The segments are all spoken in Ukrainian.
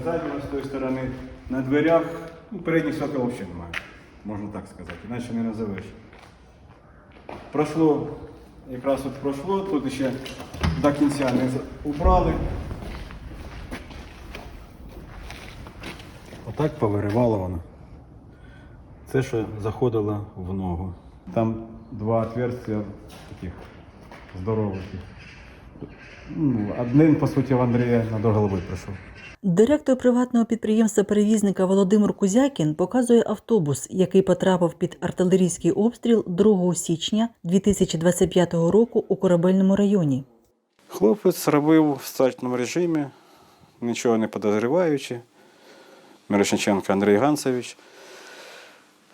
з заднього, з тої сторони. На дверях, ну, передніх сокол взагалі немає, можна так сказати, іначе не назовеш. Пройшло, якраз от пройшло, тут ще до кінця не убрали. Отак повиривало воно. Це що заходило в ногу. Там два отверстия таких здорових. Ну, одним, по суті, в Андрія на голови прийшов. Директор приватного підприємства-перевізника Володимир Кузякін показує автобус, який потрапив під артилерійський обстріл 2 січня 2025 року у корабельному районі. Хлопець робив в статичному режимі, нічого не подозріваючи. Мирошниченко Андрій Гансович.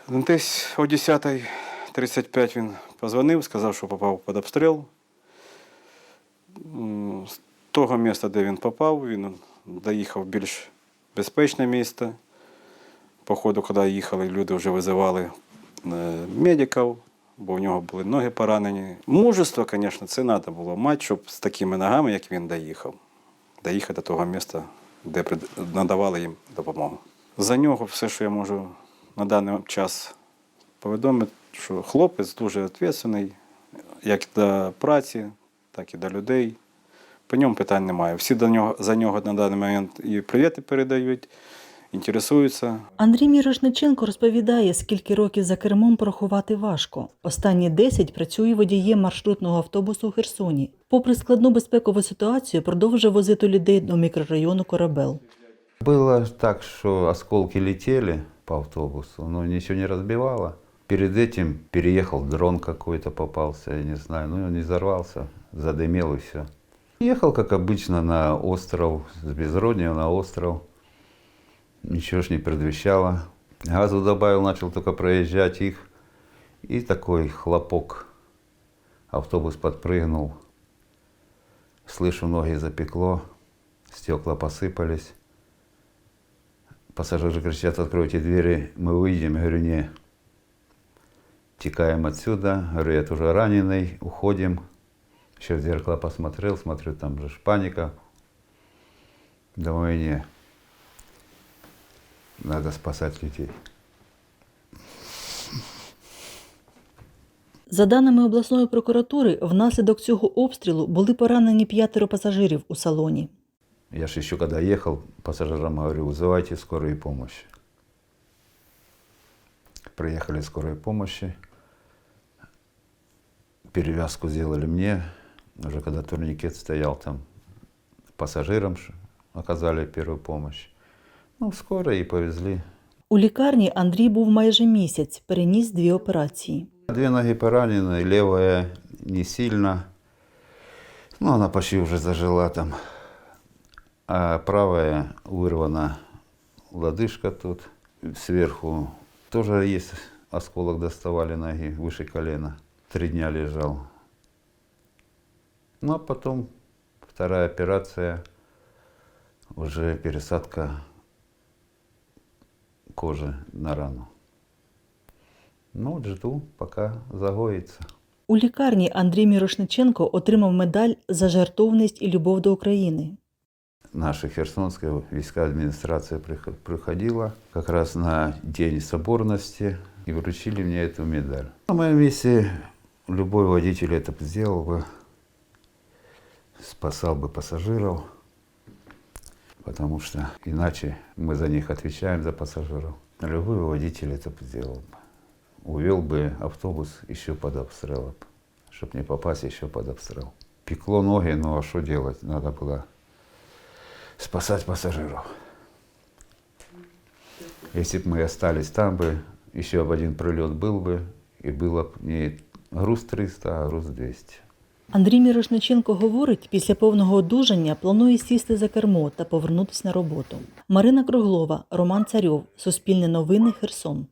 Десь о 10.35 він позвонив, сказав, що попав під обстріл. З того місця, де він попав, він доїхав в більш безпечне місце. По коли їхали, люди вже визивали е, медиків, бо в нього були ноги поранені. Мужество, звісно, це треба було мати, щоб з такими ногами, як він доїхав, доїхати до того місця, де надавали їм допомогу. За нього все, що я можу на даний час повідомити, що хлопець дуже відповідальний, як до праці, так і до людей. По ньому питань немає. Всі до нього, за нього на даний момент і привіти передають, інтересуються. Андрій Мірошниченко розповідає, скільки років за кермом порахувати важко. Останні 10 працює водієм маршрутного автобусу у Херсоні. Попри складну безпекову ситуацію, продовжує возити людей до мікрорайону Корабел. Было так, что осколки летели по автобусу, но ничего не разбивало. Перед этим переехал дрон какой-то попался, я не знаю, ну он не взорвался, задымел и все. Ехал, как обычно, на остров, с безродния на остров. Ничего ж не предвещало. Газу добавил, начал только проезжать их. И такой хлопок. Автобус подпрыгнул. Слышу, ноги запекло, стекла посыпались. Пассажиры кричат, откройте двери, мы выйдем. Я говорю, не. Текаем отсюда. Говорю, я тоже раненый, уходим. Еще в зеркало посмотрел, смотрю, там же ж паника. Думаю, не. Надо спасать людей. За даними обласної прокуратури, внаслідок цього обстрілу були поранені п'ятеро пасажирів у салоні. Я же еще когда ехал, пассажирам говорю, вызывайте скорую помощь. Приехали скорой помощи. Перевязку сделали мне. Уже когда турникет стоял там, пассажирам ш- оказали первую помощь. Ну, скоро и повезли. У лікарні Андрій був майже місяць, переніс дві операції. Две ноги поранены, левая не сильно. Ну, она почти уже зажила там. А правая вырвана лодыжка тут. Сверху тоже есть осколок, доставали ноги выше колена. Три дня лежал. Ну, а потом вторая операция, уже пересадка кожи на рану. Ну, вот жду, пока загоится. У лікарні Андрій Мірошниченко отримав медаль за жертовність і любов до України. Наша Херсонская військовая администрация приход- приходила как раз на День соборности и вручили мне эту медаль. На моем месте любой водитель это сделал бы, спасал бы пассажиров, потому что иначе мы за них отвечаем, за пассажиров. Любой водитель это сделал бы. Увел бы автобус еще под обстрелом, чтобы не попасть еще под обстрел. Пекло ноги, ну а что делать? Надо было спасать пассажиров. Если бы мы остались там бы, еще бы один прилет был бы, и было бы не груз 300, а груз 200. Андрій Мірошниченко говорить, після повного одужання планує сісти за кермо та повернутися на роботу. Марина Круглова, Роман Царьов, Суспільне новини, Херсон.